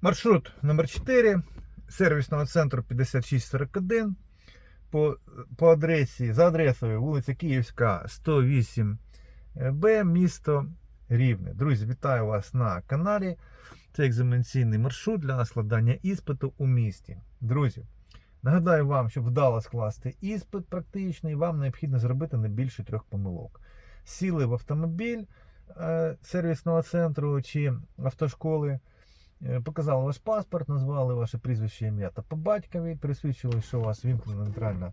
Маршрут номер 4 сервісного центру 5641 по, по адресі, за адресою вулиця Київська, 108 Б, місто Рівне. Друзі, вітаю вас на каналі. Це екзаменаційний маршрут для складання іспиту у місті. Друзі, нагадаю вам, щоб вдало скласти іспит практичний, вам необхідно зробити не більше трьох помилок. Сіли в автомобіль е, сервісного центру чи автошколи. Е, Показали ваш паспорт, назвали ваше прізвище ім'я та по батькові, пересвідчили, що у вас вімкнена нейтральна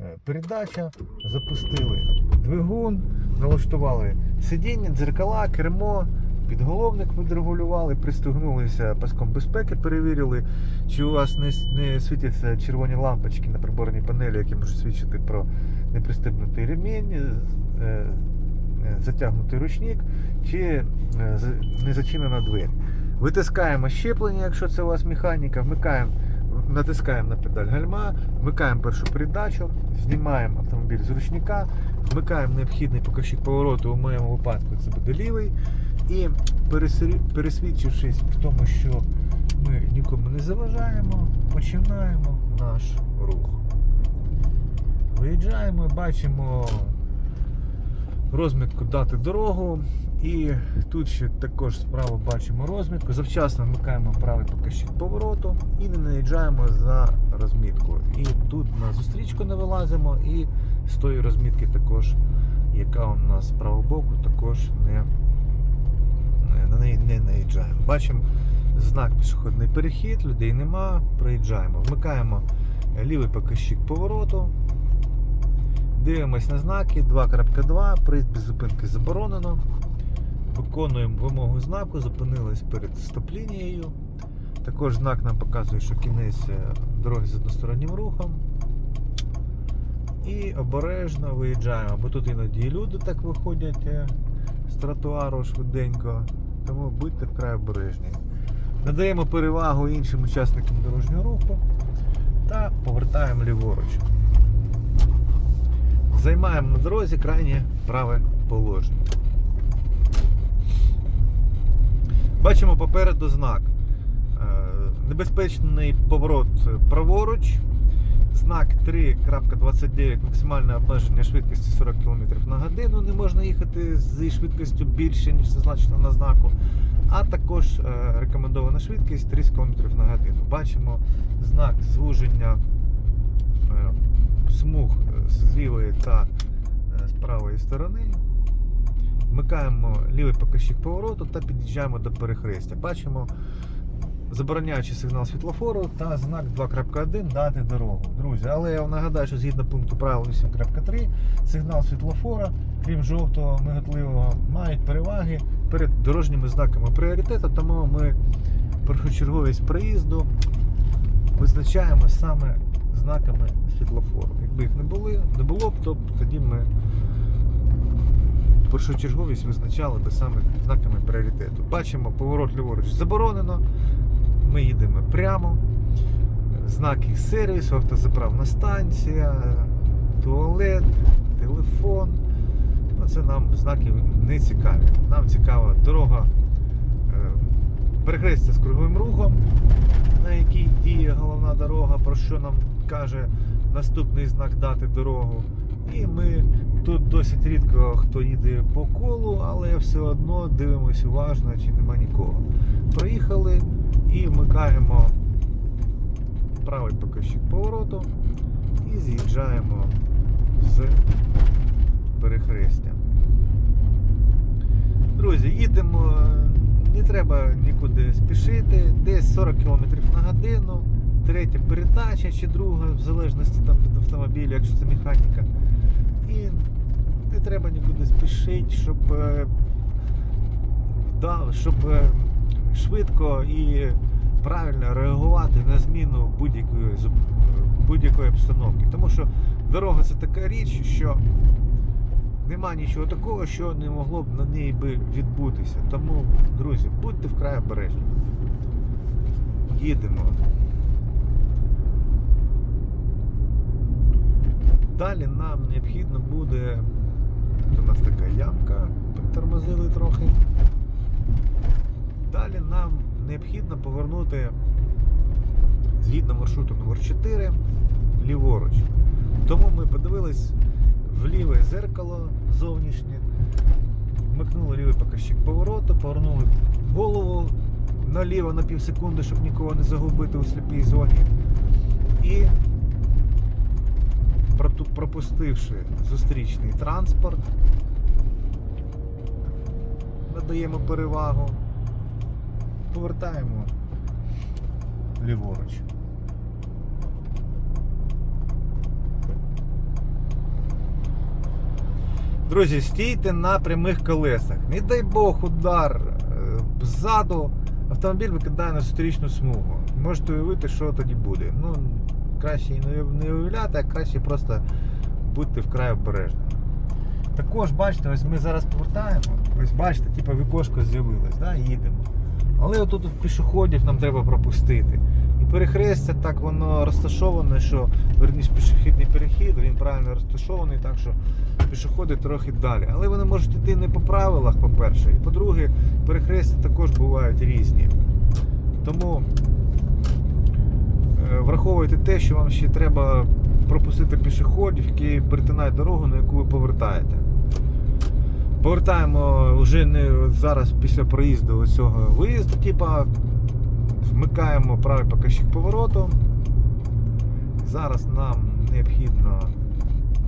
е, передача, запустили двигун, налаштували сидіння, дзеркала, кермо, підголовник відрегулювали, пристегнулися паском безпеки, перевірили, чи у вас не, не світяться червоні лампочки на приборній панелі, які можуть свідчити про непристебнутий ремінь. е, Затягнутий ручник чи не зачинена двері. Витискаємо щеплення, якщо це у вас механіка, вмикаємо, натискаємо на педаль гальма, вмикаємо першу передачу, знімаємо автомобіль з ручника, вмикаємо необхідний показчик повороту, у моєму випадку це буде лівий. І пересвідчившись в тому, що ми нікому не заважаємо, починаємо наш рух. Виїжджаємо, бачимо розмітку дати дорогу. І тут ще також справа бачимо розмітку. Завчасно вмикаємо правий показчик повороту і не наїжджаємо за розмітку. І тут на зустрічку не вилазимо, і з тої розмітки також, яка у нас з правого боку, також не, на неї не наїжджаємо. Бачимо знак пішохідний перехід, людей нема, проїжджаємо. Вмикаємо лівий показчик повороту. Дивимось на знаки 2.2, проїзд без зупинки заборонено. Виконуємо вимогу знаку, зупинились перед стоп-лінією. Також знак нам показує, що кінець е, дороги з одностороннім рухом. І обережно виїжджаємо, бо тут іноді люди так виходять е, з тротуару швиденько. Тому будьте вкрай обережні. Надаємо перевагу іншим учасникам дорожнього руху та повертаємо ліворуч. Займаємо на дорозі крайнє праве положення. Бачимо попереду знак. Е, Небезпечний поворот праворуч. Знак 3.29 максимальне обмеження швидкості 40 км на годину. Не можна їхати зі швидкістю більше, ніж зазначено на знаку. А також е, рекомендована швидкість 30 км на годину. Бачимо знак звуження е, смуг з лівої та з правої сторони. Вмикаємо лівий показчик повороту та під'їжджаємо до перехрестя. Бачимо забороняючий сигнал світлофору та знак 2.1 дати дорогу. Друзі, але я вам нагадаю, що згідно пункту правил 8.3 сигнал світлофора, крім жовтого миготливого, мають переваги перед дорожніми знаками пріоритету, тому ми першочерговість проїзду визначаємо саме знаками світлофору. Якби їх не були, не було б, то тоді ми першочерговість визначали би саме знаками пріоритету. Бачимо, поворот ліворуч заборонено. Ми їдемо прямо. Знаки сервісу, автозаправна станція, туалет, телефон. Ну, це нам знаки не цікаві. Нам цікава дорога е, перехрестя з круговим рухом, на якій діє головна дорога, про що нам каже наступний знак дати дорогу. І ми тут досить рідко хто їде по колу, але все одно дивимося уважно, чи нема нікого. Проїхали і вмикаємо правий показчик повороту і з'їжджаємо з перехрестя. Друзі, їдемо, не треба нікуди спішити, десь 40 км на годину, третя передача чи друга, в залежності там від автомобіля, якщо це механіка. І не треба нікуди спішити, щоб, е, да, щоб е, швидко і правильно реагувати на зміну будь-якої будь-якої обстановки. Тому що дорога це така річ, що нема нічого такого, що не могло б на ній би відбутися. Тому, друзі, будьте вкрай обережні. Їдемо. Далі нам необхідно буде. У нас така ямка, притормозили трохи. Далі нам необхідно повернути згідно маршруту номер 4 ліворуч. Тому ми подивились в ліве зеркало зовнішнє, вмикнули лівий показчик повороту, повернули голову наліво на пів секунди, щоб нікого не загубити у сліпій зоні. І пропустивши зустрічний транспорт, надаємо перевагу, повертаємо ліворуч. Друзі, стійте на прямих колесах. Не дай Бог удар е, ззаду, автомобіль викидає на зустрічну смугу. Можете уявити, що тоді буде. Ну, краще і не- уявляти, а краще просто будьте вкрай обережними. Також, бачите, ось ми зараз повертаємо. Ось бачите, типу вікошко з'явилось, да, їдемо. Але отут от пішоходів нам треба пропустити. І перехрестя так воно розташоване, що верніше пішохідний перехід, він правильно розташований, так що пішоходи трохи далі. Але вони можуть йти не по правилах, по-перше. І по-друге, перехрестя також бувають різні. Тому враховуйте те, що вам ще треба пропустити пішоходів, які перетинають дорогу, на яку ви повертаєте. Повертаємо вже не зараз після проїзду цього виїзду, типа вмикаємо правий показчик повороту. Зараз нам необхідно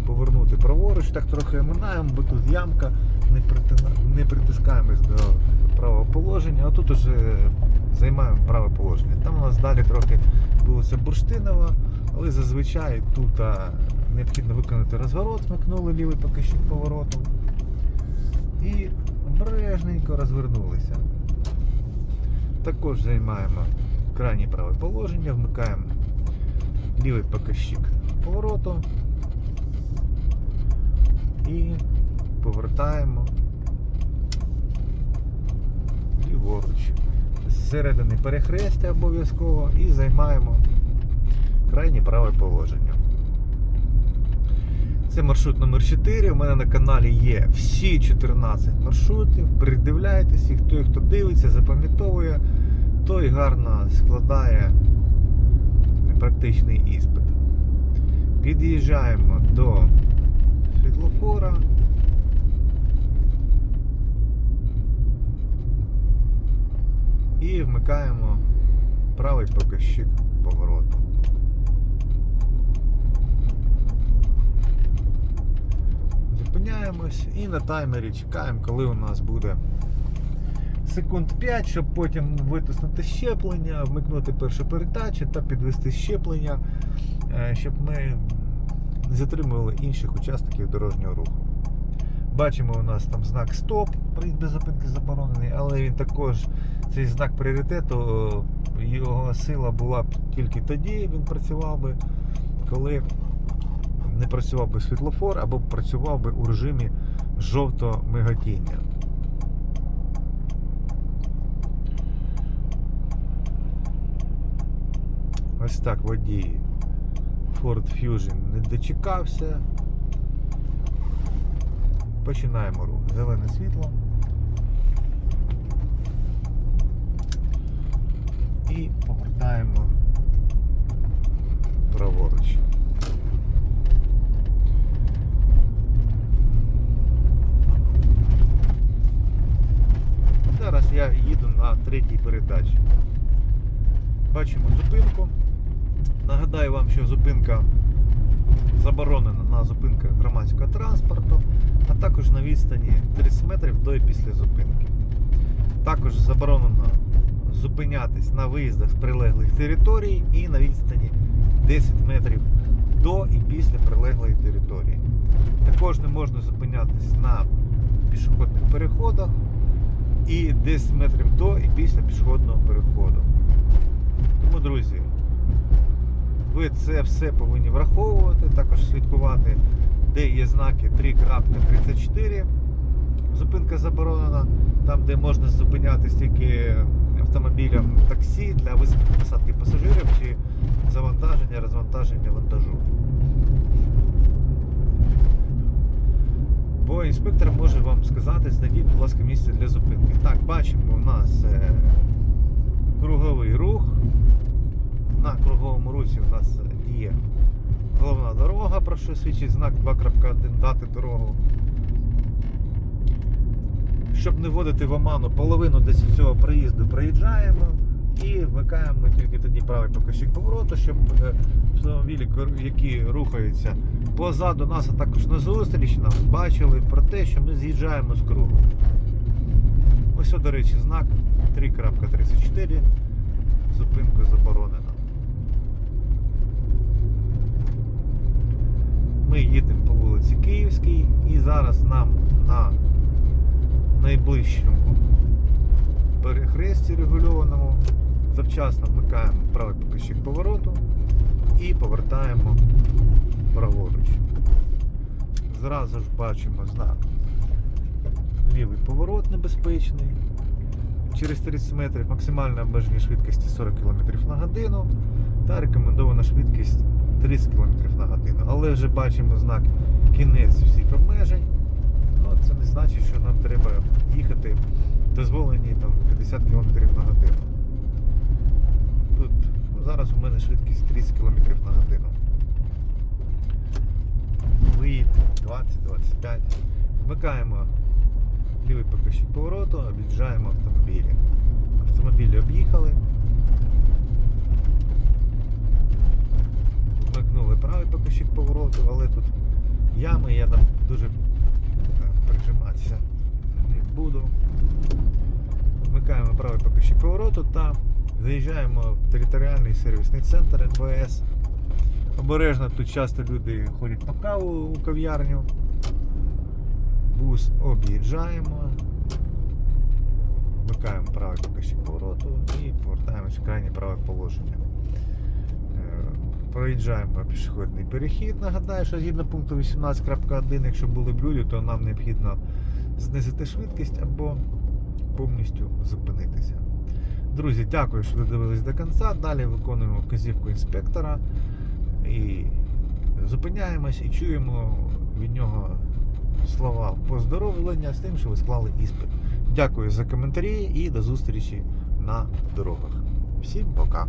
повернути праворуч, так трохи минаємо, бо тут ямка, не притискаємось до правого положення, а тут уже займаємо праве положення. Там у нас далі трохи вулиця Бурштинова, але зазвичай тут а, необхідно виконати розворот, вмикнули лівий показчик повороту і обережненько розвернулися. Також займаємо крайнє праве положення, вмикаємо лівий показчик повороту і повертаємо ліворуч. Зсередини перехрестя обов'язково і займаємо крайнє праве положення. Це маршрут номер 4. У мене на каналі є всі 14 маршрутів. Придивляйтесь їх, той, хто дивиться, запам'ятовує, той гарно складає практичний іспит. Під'їжджаємо до світлофора. І вмикаємо правий показчик повороту. Зупиняємось і на таймері чекаємо, коли у нас буде секунд 5, щоб потім витиснути щеплення, вмикнути першу передачу та підвести щеплення, е, щоб ми не затримували інших учасників дорожнього руху. Бачимо, у нас там знак стоп, проїзд без зупинки заборонений, але він також цей знак пріоритету, е, його сила була б тільки тоді, він працював би, коли не працював би світлофор або працював би у режимі жовтого миготіння. Ось так водій Ford Fusion не дочекався. Починаємо рух. Зелене світло. І повертаємо праворуч. Зараз я їду на третій передачі. Бачимо зупинку. Нагадаю вам, що зупинка заборонена на зупинках громадського транспорту, а також на відстані 30 метрів до і після зупинки. Також заборонено зупинятись на виїздах з прилеглих територій і на відстані 10 метрів до і після прилеглої території. Також не можна зупинятись на пішохідних переходах і 10 метрів до і після пішохідного переходу. Тому, друзі, ви це все повинні враховувати, також слідкувати, де є знаки 3.34. Зупинка заборонена, там, де можна зупинятись тільки автомобілям таксі для висадки посадки пасажирів чи завантаження, розвантаження вантажу. Бо інспектор може вам сказати, знайдіть, будь ласка, місце для зупинки. Так, бачимо, у нас е, на круговому русі у нас є головна дорога, про що свідчить знак 2.1 дати дорогу. Щоб не вводити в оману, половину десь цього проїзду проїжджаємо і вмикаємо тільки тоді правий покажчик повороту, щоб е, автомобілі, які рухаються позаду нас, а також назустріч нам, бачили про те, що ми з'їжджаємо з кругу. Ось, до речі, знак 3.34. Зупинку заборонено. Ми їдемо по вулиці Київській і зараз нам на найближчому перехресті регульованому завчасно вмикаємо правий покажчик повороту і повертаємо праворуч. Зразу ж бачимо знак лівий поворот небезпечний. Через 30 метрів максимальне обмеження швидкості 40 км на годину та рекомендована швидкість 30 км на годину. Але вже бачимо знак кінець всіх обмежень. Ну, це не значить, що нам треба їхати дозволені там 50 км на годину. Тут ну, зараз у мене швидкість 30 км на годину. Виїд 20-25. Вмикаємо лівий покажчик повороту, об'їжджаємо автомобілі. Автомобілі об'їхали. Вмикнули правий покажчик повороту, але тут ями, я там дуже прижиматися не буду. Вмикаємо правий покажчик повороту та заїжджаємо в територіальний сервісний центр НВС. Обережно тут часто люди ходять на каву у кав'ярню. Бус об'їжджаємо. Вмикаємо правий покажчик повороту і повертаємось в крайнє праве положення. Проїжджаємо пішохідний перехід. Нагадаю, що згідно пункту 18.1, якщо були б люди, то нам необхідно знизити швидкість або повністю зупинитися. Друзі, дякую, що додивились до кінця. Далі виконуємо вказівку інспектора і зупиняємось і чуємо від нього слова поздоровлення з тим, що ви склали іспит. Дякую за коментарі і до зустрічі на дорогах. Всім пока!